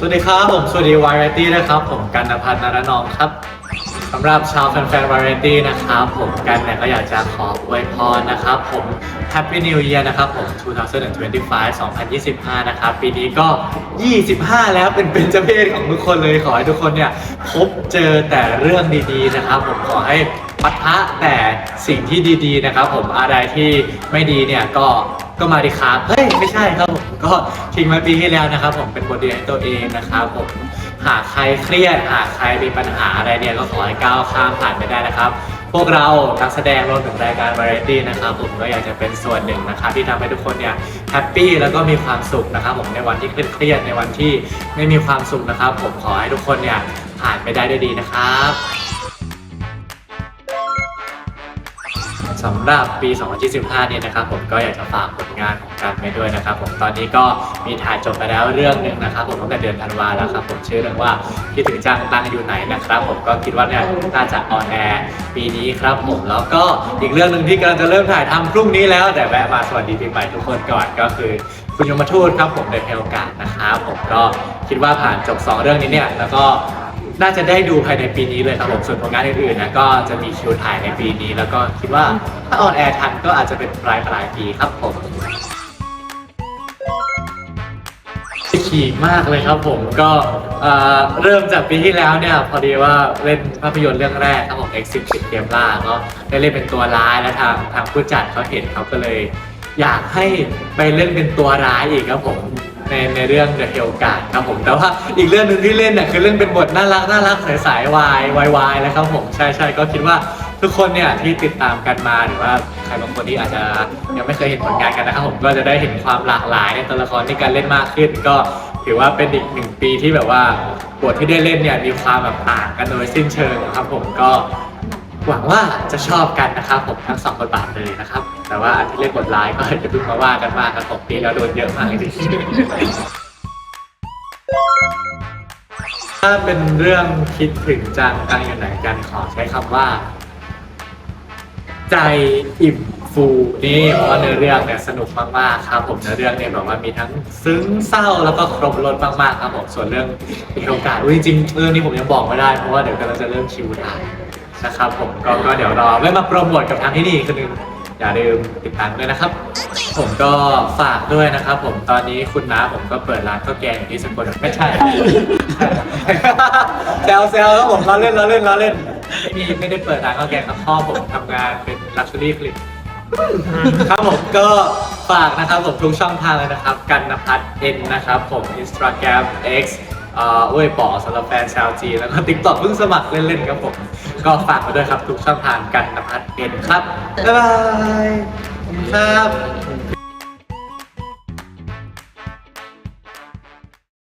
สวัสดีครับ ผมสวัสดีวาไรตี้นะครับ ผมกันนภัทรนรนองครับสำหรับชาวแฟนๆวาไรตี้นะครับ ผมกันเนี่ยก็อยากจะขออวยพรนะครับ ผม Happy New Year นะครับผม 2025 2025 นะครับ ปีนี้ก็ 25 แล้วเป็นเป็นเจเพศของทุกคนเลย ขอให้ทุกคนเนี่ยพบเจอแต่เรื่องดีๆนะครับ ผมขอให้ปะทะแต่สิ่งที่ดีๆนะครับ ผมอะไรที่ไม่ดีเนี่ยก็ ก็มาดีครับ เฮ้ย ไม่ใช่ครับผมก็ทิ้งไว้ปีที่แล้วนะครับ ผมเป็นบทเรียนให้ตัวเองนะครับผมหากใครเครียดหากใครมีปัญหาอะไรเนี่ยก็ขอให้ก้าวข้ามผ่านไปได้นะครับ พวกเรานักแสดงรวมถึงรายการวาไรตี้นะครับผมก็อยากจะเป็นส่วนหนึ่งนะครับที่ทำให้ทุกคนเนี่ยแฮปปี้แล้วก็มีความสุขนะครับ ผมในวันที่เครียดในวันที่ไม่มีความสุขนะครับ ผมขอให้ทุกคนเนี่ยผ่านไปได้ด้วยดีนะครับ สำหรับปี 2025 เนี่ยนะครับผมก็อยากจะฝากผลงานของกันไปด้วยนะครับผมตอนนี้ก็มีถ่ายจบไปแล้วเรื่องหนึ่งนะครับผมตั้งแต่เดือนธันวาแล้วครับผมชื่อเรื่องว่าคิดถึงจังตังอยู่ไหนนะครับผมก็คิดว่าเนี่ยน่าจะออนแอร์ปีนี้ครับผมแล้วก็อีกเรื่องหนึ่งที่กำลังจะเริ่มถ่ายทำพรุ่งนี้แล้วแต่แวะมาสวัสดีปีใหม่ทุกคนก่อนก็คือคุณยมทูตครับผมในเพลโอกาสนะครับผมก็คิดว่าผ่านจบสองเรื่องนี้เนี่ยแล้วก็ น่าจะได้ดูภายในปีนี้เลยครับผมส่วนผลงานอื่นๆนะก็จะมีคิวถ่ายในปีนี้ แล้วก็คิดว่าถ้าออนแอร์ทันก็อาจจะเป็นปลายปลายปีครับผมขี่มากเลยครับผมก็เอ่อเริ่มจากปีที่แล้วเนี่ยพอดีว่าเล่นภาพยนตร์เรื่องแรกครับผม Exit เกมล่าก็ได้เล่นเป็นตัวร้ายแล้วทางทางผู้จัดเขาเห็นเขาก็เลย อยากให้ไปเล่นเป็นตัวร้ายอีกครับผม ในในเรื่อง The Hellguard ครับผม แต่ว่าอีกเรื่องหนึ่งที่เล่นเนี่ยคือเล่นเป็นบทน่ารักน่ารักใสๆวายวายวายแล้วครับผม ใช่ใช่ก็คิดว่าทุกคนเนี่ยที่ติดตามกันมาหรือว่าใครบางคนที่อาจจะยังไม่เคยเห็นผลงานกันนะครับผมก็จะได้เห็นความหลากหลายในตัวละครที่การเล่นมากขึ้น ก็ถือว่าเป็นอีกหนึ่งปีที่แบบว่าบทที่ได้เล่นเนี่ยมีความแบบต่างกันโดยสิ้นเชิงครับผมก็ หวังว่าจะชอบกันนะครับผมทั้งสองบทบาทเลยนะครับ แต่ว่าอันที่เล่นบทร้ายก็จะเพิ่งมาว่ากันมากครับผมปีแล้วโดนเยอะมากจริงๆถ้าเป็นเรื่องคิดถึงจังตังอยู่ไหนกันขอใช้คำว่า ใจอิ่มฟูนี่เพราะว่าเนื้อเรื่องเนี่ยสนุกมากๆครับผมเนื้อเรื่องเนี่ยแบบว่ามีทั้งซึ้งเศร้าแล้วก็ครบรสมากๆครับผมส่วนเรื่องมีโอกาสอุ๊ยจริงๆเรื่องนี้ผมยังบอกไม่ได้เพราะว่าเดี๋ยวกำลังจะเริ่มคิวถ่าย นะครับผมก็ก็เดี๋ยวรอไม่มาโปรโมทกับทางที่นี่คือหนึ่งอย่าลืมติดตามด้วยนะครับ ผมก็ฝากด้วยนะครับ ผมตอนนี้คุณน้าผมก็เปิดร้านข้าวแกงอยู่ที่สกลไม่ใช่ แซวแซวครับผมล้อเล่นล้อเล่นล้อเล่นไม่มีไม่ได้เปิดร้านข้าวแกงครับพ่อผมทำงานเป็นลักชัวรี่คลิปครับผมก็ฝากนะครับผมทุกช่องทางเลยนะครับ กันนภัทร N นนะครับ ผม Instagram X เอ่อเว้ยป๋อสำหรับแฟนชาวจีนแล้วก็ติ๊กต็อกเพิ่งสมัครเล่นๆครับผม ก็ฝากมาด้วยครับทุกช่องทางกันนภัทร N ครับบ๊ายบายขอบคุณครับ